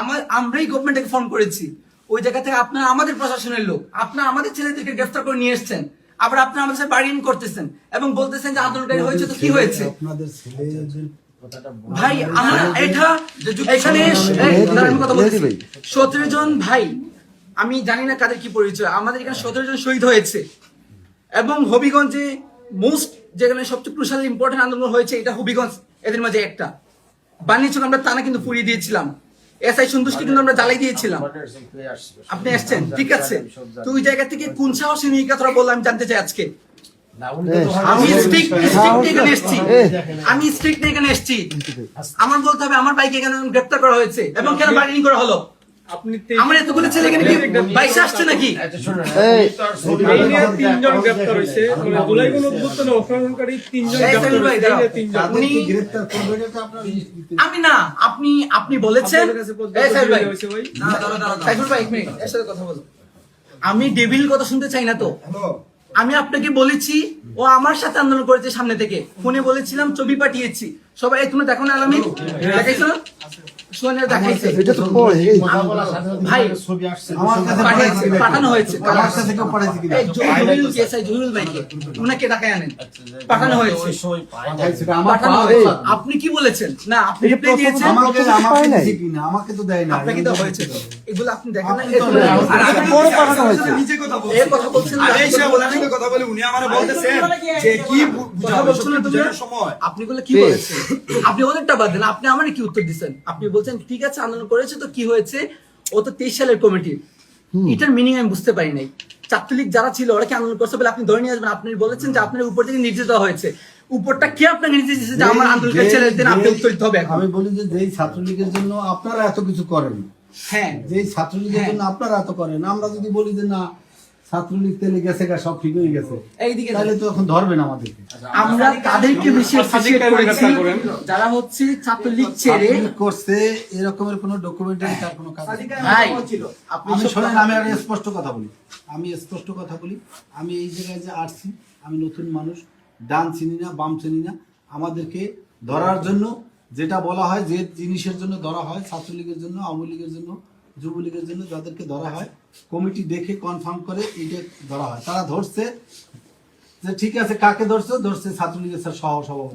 আমার আমরাই গভর্নমেন্টকে ফোন করেছি। ওই জায়গা থেকে আপনারা আমাদের প্রশাসনের লোক আপনারা আমাদের ছেলেদেরকে গ্রেফতার করে নিয়ে এসছেন। আবার আপনারা আমাদের সাথে বার্গেন করতেছেন এবং বলতেছেন যে আন্দোলনকারী হয়েছে তো কি হয়েছে? আপনাদের ছেলেদের ভাই আমরা এটা এখানে কথা বলছি সতেরো জন ভাই আমি জানি না কাদের কি পরিচয় আমাদের এখানে সতেরো জন শহীদ হয়েছে। এবং হবিগঞ্জে মোস্ট যেখানে সবচেয়ে ক্রুশাল ইম্পর্টেন্ট আন্দোলন হয়েছে এটা হবিগঞ্জ এদের মাঝে একটা। বানিয়েছিল আমরা টানা কিন্তু পুড়িয়ে দিয়েছিলাম। এসআই সন্তুষ্টি কিন্তু আমরা জ্বালাই দিয়েছিলাম। আপনি আসছেন ঠিক আছে। তো ওই জায়গা থেকে কোন সাহসী নিয়ে কথাটা বললাম আমি জানতে চাই আজকে। আমি স্ট্রিক্ট স্ট্রিক্ট এখানে এসেছি। আমি স্ট্রিক্ট এখানে এসেছি। আমার বলতে হবে আমার বাইকে এখানে গ্রেপ্তার করা হয়েছে এবং কেন বার্গেনিং করা হলো? আমার এতগুলো ছেলে এখানে কি বাইশে আসছে নাকি? তিনজন গ্রেপ্তার হয়েছে। মানে জুলাই কোন তিনজন। আমি না আপনি আপনি বলেছেন। আপনাদের কাছে পর্যাপ্ত এই সাইফুল ভাই হয়েছে ভাই। সাইফুল ভাই এক মিনিট এর সাথে কথা আমি ডেভিল কথা শুনতে চাই না তো। আমি আপনাকে বলেছি ও আমার সাথে আন্দোলন করেছে সামনে থেকে। ফোনে বলেছিলাম ছবি পাঠিয়েছি। সবাই তুমি দেখো না আলামিন দেখাইছো ভাই ছবি আসছে আমার কাছে পাঠিয়েছে পাঠানো হয়েছে আমার কাছে কেউ পাঠাইছে কিনা? এই জহিরুল কেসাই জহিরুল ভাইকে উনাকে ডাকায় আনেন। পাঠানো হয়েছে। পাঠাইছে আমার পাঠানো পাওয়া হয়েছে। কথা। আপনি কি বলেছেন? না আপনি রিপ্লাই দিয়েছেন। আমাকে তো দেয় না আপনাকে তো হয়েছে এগুলো আপনি দেখেন কি বলছেন। আপনি বলে? কি? বলেছেন। আপনি ওদেরটা বাদ দেন। আপনি আমার কি উত্তর দিচ্ছেন আপনি বলছেন ঠিক আছে আন্দোলন করেছে তো কি হয়েছে? ও তো তেইশ সালের কমিটি। এটার মিনিং আমি বুঝতে পারি নাই। ছাত্রলীগ যারা ছিল ওরা কি আন্দোলন করছে বলে আপনি ধরে নিয়ে আসবেন? আপনি বলেছেন যে আপনার উপর থেকে দেওয়া হয়েছে। উপরটা কে আপনাকে নির্দেশ দিয়েছে যে আমার ছেলেদের আপনি যেই- উত্তর দিতে হবে আমি বলি যে যেই ছাত্রলীগের জন্য আপনারা এত কিছু করেন হ্যাঁ। যেই ছাত্রলীগের হ্যাঁ। জন্য আপনারা এত করেন আমরা যদি বলি যে না ছাত্রলীগ তেলে গেছে গা সব ঠিক হয়ে গেছে। এইদিকে তাহলে তো এখন ধরবেন আমাদেরকে আমরা তাদেরকে বেশি করেছি যারা হচ্ছে ছাত্রলীগ ছেড়ে করছে এরকমের কোনো ডকুমেন্টারি তার কোনো কাজ নেই। আপনি শোনেন আমি আর স্পষ্ট কথা বলি। আমি স্পষ্ট কথা বলি। আমি এই জায়গায় যে আসছি আমি নতুন মানুষ ডান চিনি না বাম চিনি না। আমাদেরকে ধরার জন্য যেটা বলা হয় যে জিনিসের জন্য ধরা হয় ছাত্রলীগের জন্য আওয়ামী লীগের জন্য যুবলীগের জন্য যাদেরকে ধরা হয়, কমিটি দেখে কনফার্ম করে এইটা ধরা হয়। তারা ধরছে যে ঠিক আছে, কাকে ধরছে? ধরছে ছাত্রলীগের সহ সভাপতি